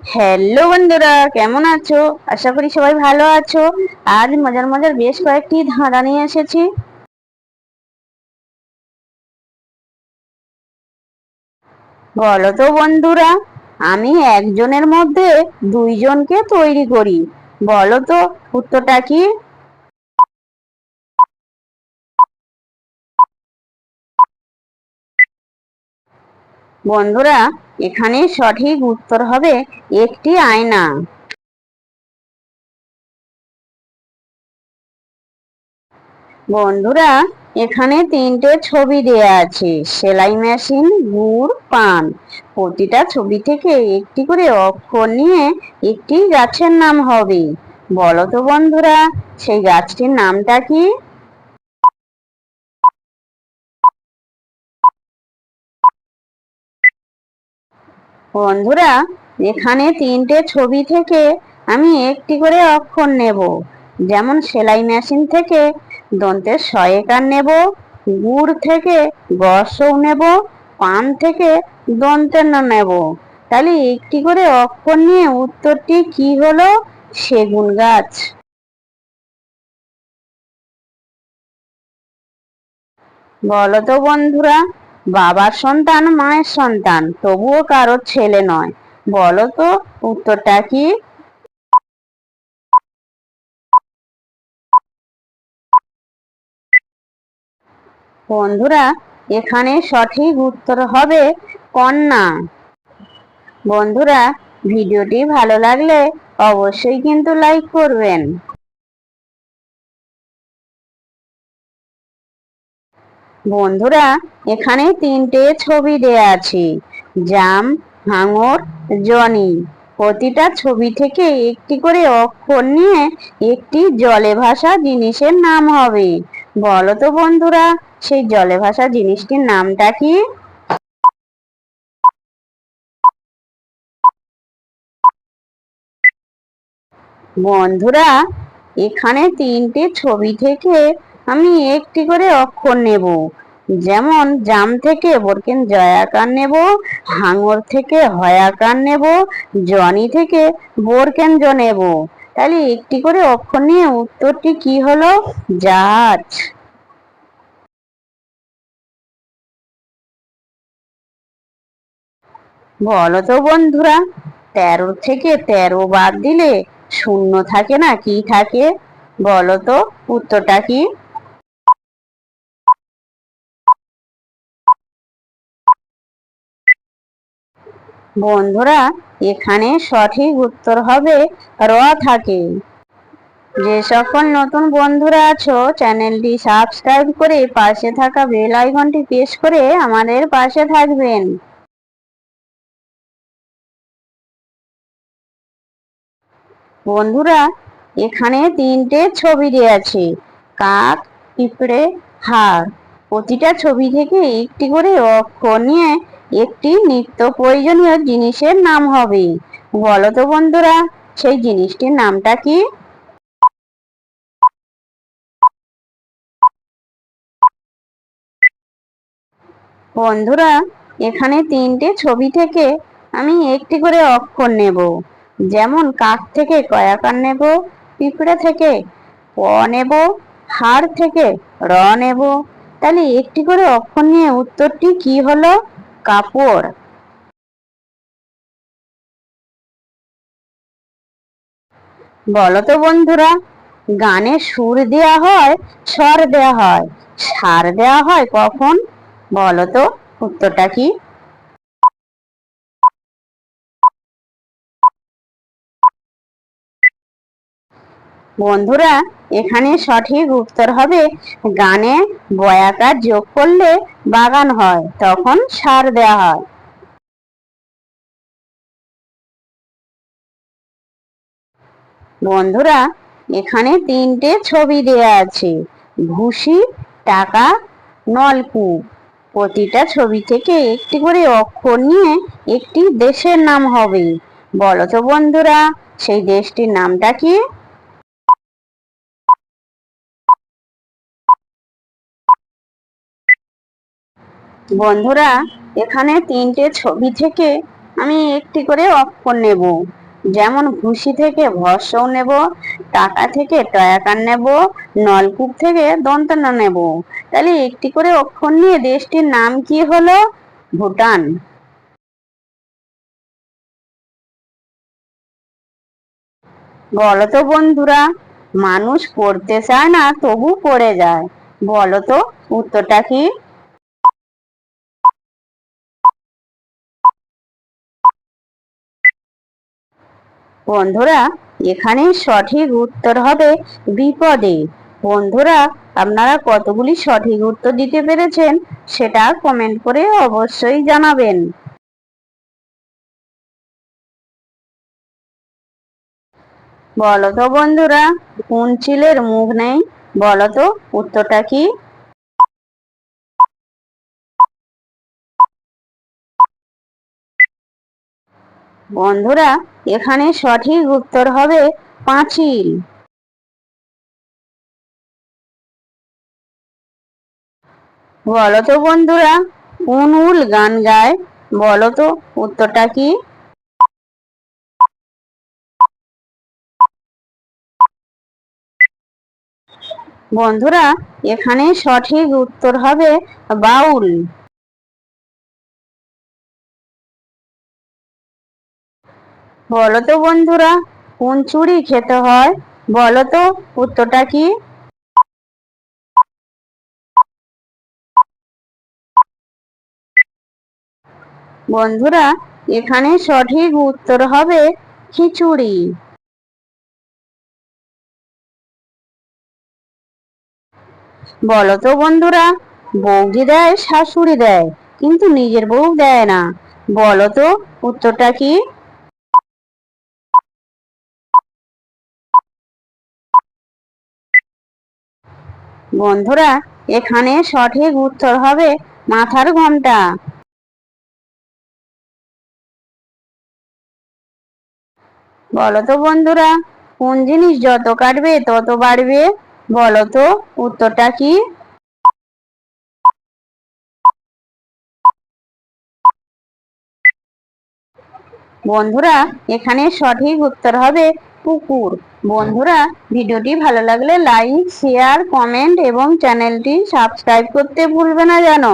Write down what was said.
Hello বন্ধুরা, কেমন আছো? আশা করি সবাই ভালো আছো। আজ মজার মজার বেশ কয়েকটি ধাঁধা নিয়ে এসেছি। বলো তো বন্ধুরা, আমি একজনের মধ্যে দুইজনকে তৈরি করি। বলো তো, উত্তরটা কি? বন্ধুরা এখানে সঠিক উত্তর হবে একটি আয়না। বন্ধুরা, এখানে তিনটে ছবি দেয়া আছে। সেলাই মেশিন, গুড়, পান। প্রতিটা ছবি থেকে একটি করে অক্ষর নিয়ে একটি গাছের নাম হবে। বলো তো বন্ধুরা, সেই গাছটির নামটা কি? বন্ধুরা, এখানে তিনটে ছবি থেকে আমি একটি করে অক্ষর নেব। যেমন সেলাই মেশিন থেকে দন্তের শয়েকার নেব, গুড় থেকে গসও নেব, পান থেকে দন্তের নেব। তাহলে একটি করে অক্ষর নিয়ে উত্তরটি কি হলো? সেগুন গাছ। বলো তো বন্ধুরা বাবার সন্তান, মায়ের সন্তান, তবুও কারোর ছেলে নয়। বলো তো, উত্তরটা কি? বন্ধুরা, এখানে সঠিক উত্তর হবে কন্যা। বন্ধুরা, ভিডিওটি ভালো লাগলে অবশ্যই কিন্তু লাইক করবেন। বন্ধুরা, এখানে তিনটে ছবি দেয়া আছে। জাম হাঙর জনি। প্রতিটা ছবি থেকে একটি করে অক্ষর নিয়ে একটি জলে ভাসা জিনিসের নাম হবে। বলো তো বন্ধুরা, সেই জলে ভাসা জিনিসটির নামটা কি? বন্ধুরা, এখানে তিনটে ছবি থেকে আমি একটি করে অক্ষর নেব। যেমন, জাম থেকে বরকেন জয়াকার নেব, হাঙর থেকে হয়াকার নেব, জনি থেকে বোরকেন জ নেব। তাহলে একটি করে অক্ষর নিয়ে উত্তরটি কি হলো? জাহাজ বলো তো বন্ধুরা, তেরো থেকে তেরো বাদ দিলে শূন্য থাকে না, কি থাকে? বলো তো, উত্তরটা কি? বন্ধুরা, এখানে সঠিক উত্তর হবে র থাকে। যে সকল নতুন বন্ধুরা আছো, চ্যানেলটি সাবস্ক্রাইব করে পাশে থাকা বেল আইকনটি প্রেস করে আমাদের পাশে থাকবেন। বন্ধুরা, এখানে তিনটে ছবি দেওয়া আছে। কাক, পিঁপড়ে, হাড়। প্রতিটা ছবি থেকে একটি করে অক্ষর নিয়ে একটি নিত্য প্রয়োজনীয় জিনিসের নাম হবে। বলো তো বন্ধুরা, সেই জিনিসটির নামটা কি? বন্ধুরা, এখানে তিনটে ছবি থেকে আমি একটি করে অক্ষর নেব। যেমন কাক থেকে কয়াকার নেব, পিঁপড়ে থেকে প নেব, হাড় থেকে র নেব। তাহলে একটি করে অক্ষর নিয়ে উত্তরটি কি হলো? কাপড়। বলতো বন্ধুরা, গানে সুর দেয়া হয়, স্বর দেয়া হয়। সার দেয়া হয় কখন? বলতো, উত্তরটা কি? বন্ধুরা, এখানে সঠিক উত্তর হবে গানে বয়াকার যোগ করলে বাগান হয়, তখন সার দেয়া হয়। বন্ধুরা, এখানে তিনটে ছবি দেয়া আছে, ভুসি, টাকা, নলকূপ। প্রতিটা ছবি থেকে একটি করে অক্ষর নিয়ে একটি দেশের নাম হবে। বলো তো বন্ধুরা, সেই দেশটির নামটা কি? বন্ধুরা, এখানে তিনটে ছবি থেকে আমি একটি করে অক্ষর নেব। যেমন ঘুষি থেকে ভস্যও নেব, টাকা থেকে টয়াকার নেব, নলকূপ থেকে দন্তনা নেব। তাহলে একটি করে অক্ষর নিয়ে দেশটির নাম কি হলো? ভুটান। বলতো বন্ধুরা, মানুষ পড়তে চায় না তবু পড়ে যায়। বলতো উত্তরটা কি? বন্ধুরা এখানে সঠিক উত্তর হবে বিপদে। বন্ধুরা, আপনারা কতগুলি সঠিক উত্তর দিতে পেরেছেন সেটা কমেন্ট করে অবশ্যই জানাবেন। বলতো বন্ধুরা, কোন চিলের মুখ নেই? বলতো উত্তরটা কি? বন্ধুরা, এখানে সঠিক উত্তর হবে পাঁচিল। বলতো বন্ধুরা, কোন উল গান গায়? বলতো, উত্তরটা কি? বন্ধুরা, এখানে সঠিক উত্তর হবে বাউল। বলতো বন্ধুরা, কোন চুড়ি খেতে হয়? বলতো, উত্তরটা কি? বন্ধুরা, এখানে সঠিক উত্তর হবে খিচুড়ি। বলতো বন্ধুরা বৌদি দেয়, শাশুড়ি দেয়, কিন্তু নিজের বউ দেয় না। বলতো, উত্তরটা কি? বন্ধুরা, এখানে সঠিক উত্তর হবে মাথার ঘণ্টা বলতো বন্ধুরা, কোন জিনিস যত কাটবে, তত বাড়বে। বলতো, উত্তরটা কি? বন্ধুরা, এখানে সঠিক উত্তর হবে পুকুর। বন্ধুরা, ভিডিওটি ভালো লাগলে লাইক শেয়ার কমেন্ট এবং চ্যানেলটি সাবস্ক্রাইব করতে ভুলবে না জানো।